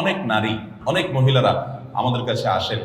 অনেক নারী, অনেক মহিলারা আমাদের কাছে আসেন।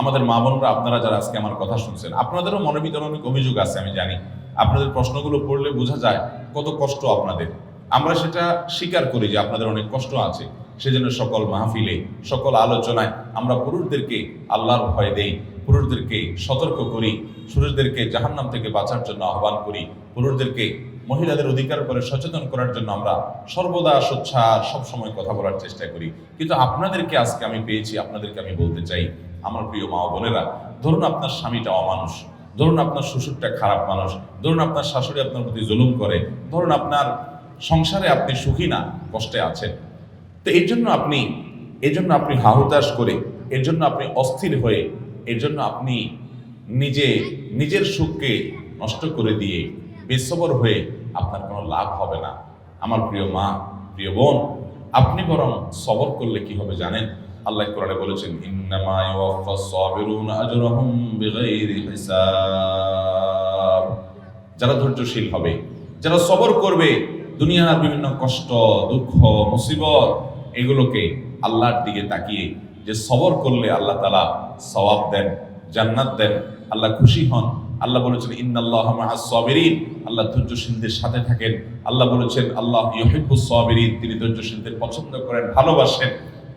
আমাদের মা বোনরা, আপনারা যারা আজকে আমার কথা শুনছেন, আপনাদেরও মনের ভিতরে অনেক অভিযোগ আছে, আমি জানি। আপনাদের প্রশ্নগুলো পড়লে বোঝা যায় কত কষ্ট আপনাদের। আমরা সেটা স্বীকার করি যে আপনাদের অনেক কষ্ট আছে। সেজন্য সকল মাহফিলে, সকল আলোচনায় আমরা পুরুষদেরকে আল্লাহর ভয় দেই, পুরুষদেরকে সতর্ক করি, পুরুষদেরকে জাহান্নাম থেকে বাঁচার জন্য আহ্বান করি, পুরুষদেরকে মহিলাদের অধিকার করে সচেতন করার জন্য আমরা সর্বদা সোচ্ছার সবসময় কথা বলার চেষ্টা করি। কিন্তু আপনাদেরকে আজকে আমি পেয়েছি, আপনাদেরকে আমি বলতে চাই, আমার প্রিয় মা বোনেরা, ধরুন আপনার স্বামীটা অমানুষ, ধরুন আপনার শ্বশুরটা খারাপ মানুষ, ধরুন আপনার শাশুড়ি আপনার প্রতি জুলুম করে, ধরুন আপনার সংসারে আপনি সুখী না, কষ্টে আছেন। তো এর জন্য আপনি, এর জন্য আপনি হাহুতাশ করে, এর জন্য আপনি অস্থির হয়ে, এর জন্য আপনি নিজে, নিজের সুখকে নষ্ট করে দিয়ে, বেসবর হয়ে আপনার কোনো লাভ হবে না। আমার প্রিয় মা, প্রিয় বোন, আপনি বরং সবর করলে কি হবে জানেন? আল্লাহ কোরআনে বলেছেন, ইন্নামা ইউওয়াফাস সাবিরুনা আজরাহুম বিগাইরি হিসাব। যারা ধৈর্যশীল হবে, যারা সবর করবে, দুনিয়ার বিভিন্ন কষ্ট, দুঃখ, মুসিবত, এগুলোকে আল্লাহর দিকে তাকিয়ে যে সবর করলে আল্লাহ তালা সওয়াব দেন, জান্নাত দেন, আল্লাহ খুশি হন। আল্লাহ বলেছেন, ইন্নাল্লাহ মাআস আল্লাহ ধৈর্যশীলদের সাথে থাকেন। আল্লাহ বলেছেন, আল্লাহ সাবিরিন। তিনি ধৈর্যশীলদের পছন্দ করেন, ভালোবাসেন।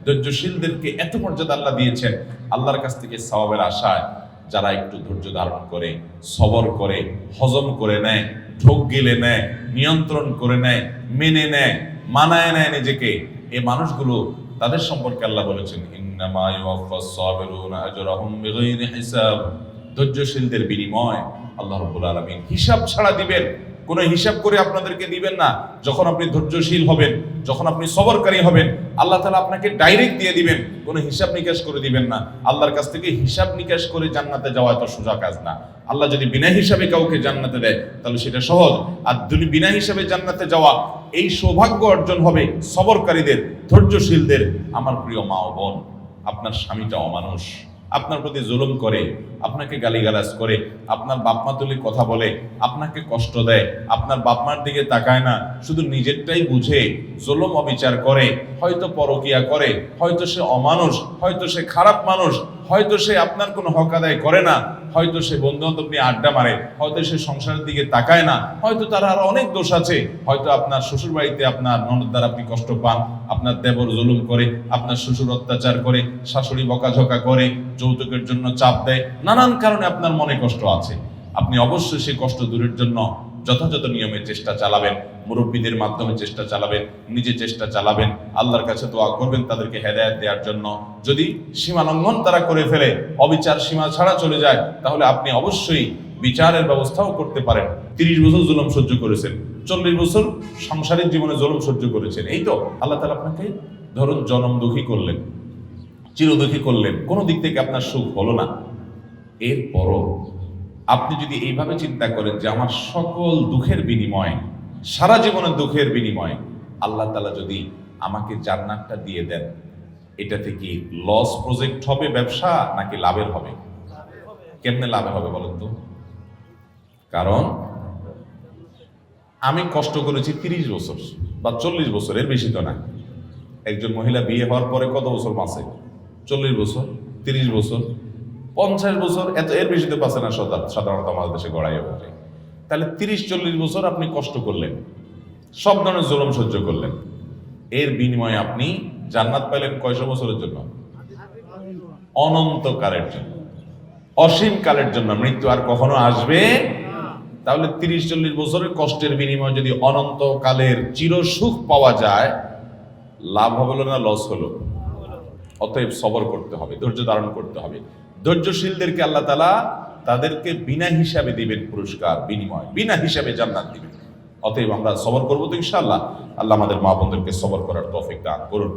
ধৈর্যশীলদেরকে এত মর্যাদা আল্লাহ দিয়েছেন, আল্লাহর কাছ থেকে সওয়াবের আশায় যারা একটু ধৈর্য ধারণ করে, সবর করে, হজম করে নেয়, ঢোক গিলে নেয়, নিয়ন্ত্রণ করে নেয়, মেনে নেয়, মানায় নেয় নিজেকে এই মানুষগুলো তাদের সম্পর্কে আল্লাহ বলেছেন, ইন্নামা ইউওয়াফাস সাবিরুনা আজরাহুম বিগাইরি হিসাব। ধৈর্যশীলদের বিনিময় আল্লাহ রাব্বুল আলামিন হিসাব ছাড়া দিবেন। কোনো হিসাব করে আপনাদেরকে দিবেন না। যখন আপনি ধৈর্যশীল হবেন, যখন আপনি সবরকারী হবেন, আল্লাহ তাআলা আপনাকে ডাইরেক্ট দিয়ে দিবেন। কোনো হিসাব নিকাশ করে দিবেন না। আল্লাহর কাছ থেকে হিসাব নিকাশ করে জান্নাতে যাওয়া এত সোজা কাজ না। আল্লাহ যদি বিনা হিসাবে কাউকে জান্নাতে দেয়, তাহলে সেটা সহজ। আর যদি বিনা হিসাবে জান্নাতে যাওয়া, এই সৌভাগ্য অর্জন হবে সবরকারীদের, ধৈর্যশীলদের। আমার প্রিয় মা ও বোন, আপনার স্বামীটা অমানুষ। আপনার প্রতি জুলুম করে, আপনাকে গালিগালাজ করে, আপনার বাপমা তুলি কথা বলে, আপনাকে কষ্ট দেয়, আপনার বাপমার দিকে তাকায় না, শুধু নিজেরটাই বুঝে, জুলুম অবিচার করে, হয়তো পরকিয়া করে, হয়তো সে অমানুষ, হয়তো সে খারাপ মানুষ হয়তো সে আপনার কোনো হক আদায় করে না, হয়তো সে বন্ধু বান্ধব নিয়ে আড্ডা মারে, হয়তো সে সংসারের দিকে তাকায় না, হয়তো তার আরও অনেক দোষ আছে, হয়তো আপনার শ্বশুর বাড়িতে আপনার ননদ দ্বারা আপনি কষ্ট পান, আপনার দেবর জুলুম করে, আপনার শ্বশুর অত্যাচার করে, শাশুড়ি বকাঝকা করে, যৌতুকের জন্য চাপ দেয়, নানান কারণে আপনার মনে কষ্ট আছে। আপনি অবশ্যই সেই কষ্ট দূরের জন্য যথাযথ নিয়মে চেষ্টা চালাবেন, মুরব্বীদের মাধ্যমে চেষ্টা চালাবেন, নিজে চেষ্টা চালাবেন, আল্লাহর কাছে দোয়া করবেন তাদেরকে হেদায়েত দেওয়ার জন্য। যদি সীমা লঙ্ঘন তারা করে ফেলে, অবিচার সীমা ছাড়া চলে যায়, তাহলে আপনি অবশ্যই বিচারের ব্যবস্থাও করতে পারেন। তিরিশ বছর জুলুম সহ্য করেছেন, চল্লিশ বছর সাংসারিক জীবনে জুলুম সহ্য করেছেন, এই তো আল্লাহ তালা আপনাকে ধরুন জনম দুঃখী করলেন, চিরদুখী করলেন, কোনো দিক থেকে আপনার সুখ হলো না। এরপরও আপনি যদি এইভাবে চিন্তা করেন যে আমার সকল দুঃখের বিনিময়, সারা জীবনের দুঃখের বিনিময়, আল্লাহ তালা যদি আমাকে জান্নাতটা দিয়ে দেন, এটা থেকে লস প্রজেক্ট হবে ব্যবসা নাকি লাভের হবে? কেমনে লাভের হবে বলেন তো? কারণ আমি কষ্ট করেছি তিরিশ বছর বা চল্লিশ বছর এর বেশি তো না। একজন মহিলা বিয়ে হওয়ার পরে কত বছর বাঁচে? চল্লিশ বছর, তিরিশ বছর পঞ্চাশ বছর, এত, এর বেশি তো বাঁচে না সাধারণত আমাদের দেশে গড়াইয়া বসে তাহলে তিরিশ, চল্লিশ বছর আপনি কষ্ট করলেন। সব ধরনের জুলুম সহ্য করলেন। এর বিনিময়ে আপনি জান্নাত পাইলেন কয়শো বছরের জন্য? অনন্তকালের জন্য। অসীম কালের জন্য। মৃত্যু আর কখনো আসবে তাহলে তিরিশ, চল্লিশ বছরের কষ্টের বিনিময়ে যদি অনন্ত কালের চির সুখ পাওয়া যায়, লাভ হলো না লস হলো? অতএব সবর করতে হবে, ধৈর্য ধারণ করতে হবে। ধৈর্যশীলদেরকে আল্লাহ তালা তাদেরকে বিনা হিসাবে দিবেন পুরস্কার, বিনিময়, বিনা হিসাবে জান্নাত দিবেন। অতএব আমরা সবর করব তো ইনশাআল্লাহ। আল্লাহ আমাদের মা বোনদেরকে সবর করার তৌফিক দান করুন।